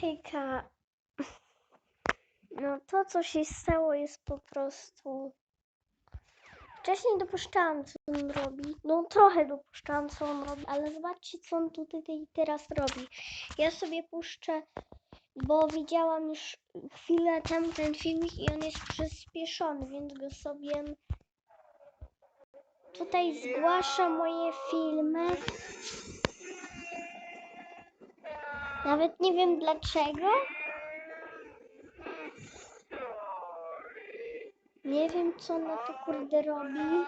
Hejka. No to, co się stało, jest po prostu... Wcześniej dopuszczałam, co on robi. No trochę dopuszczałam, co on robi, ale zobaczcie, co on tutaj teraz robi. Ja sobie puszczę, bo widziałam już chwilę temu ten filmik i on jest przyspieszony, więc go sobie tutaj zgłasza moje filmy. Nawet nie wiem dlaczego. Nie wiem, co ona to kurde robi.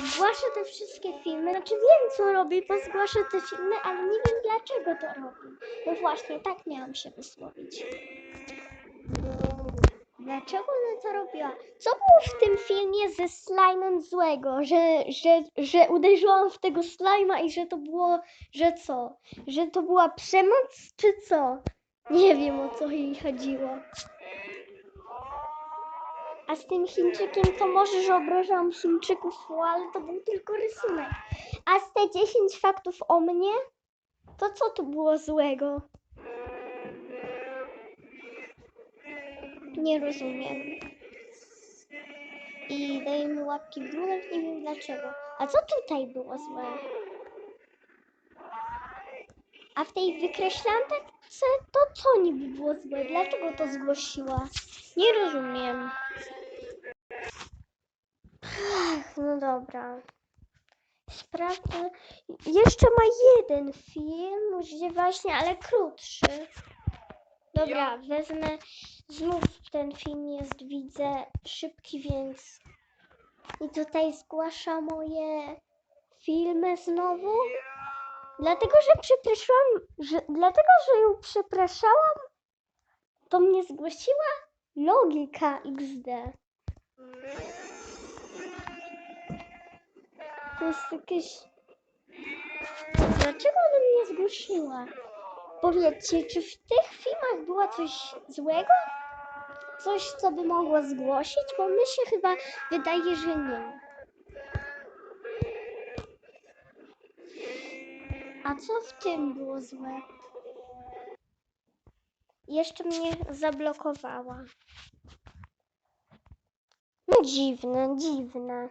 Zgłasza te wszystkie filmy. Znaczy wiem, co robi, bo zgłasza te filmy, ale nie wiem, dlaczego to robi. No właśnie, tak miałam się wysłowić. Dlaczego ona to robiła? Co było w tym filmie ze slime'em złego? Że, że, że uderzyłam w tego slime'a i że to było, że co? Że to była przemoc, czy co? Nie wiem, o co jej chodziło. A z tym Chińczykiem to może, że obrażałam Chińczyków, ale to był tylko rysunek. A z te 10 faktów o mnie, to co tu było złego? Nie rozumiem. I dajemy łapki w górę, nie wiem dlaczego. A co tutaj było złe? A w tej wykreślance to co niby było złe? Dlaczego to zgłosiła? Nie rozumiem. Ach, No dobra. Sprawdzę. Jeszcze ma jeden film, gdzie właśnie, ale krótszy. Dobra, wezmę. Znów ten film jest, widzę, szybki, więc. I tutaj zgłasza moje filmy znowu. Dlatego, że przepraszałam, że, dlatego, że ją przepraszałam, to mnie zgłosiła logika XD. To jest jakieś... Dlaczego ona mnie zgłosiła? Powiedzcie, czy w tych filmach było coś złego? Coś, co by mogło zgłosić? Bo mi się chyba wydaje, że nie. A co w tym było złe? Jeszcze mnie zablokowała. No dziwne, dziwne.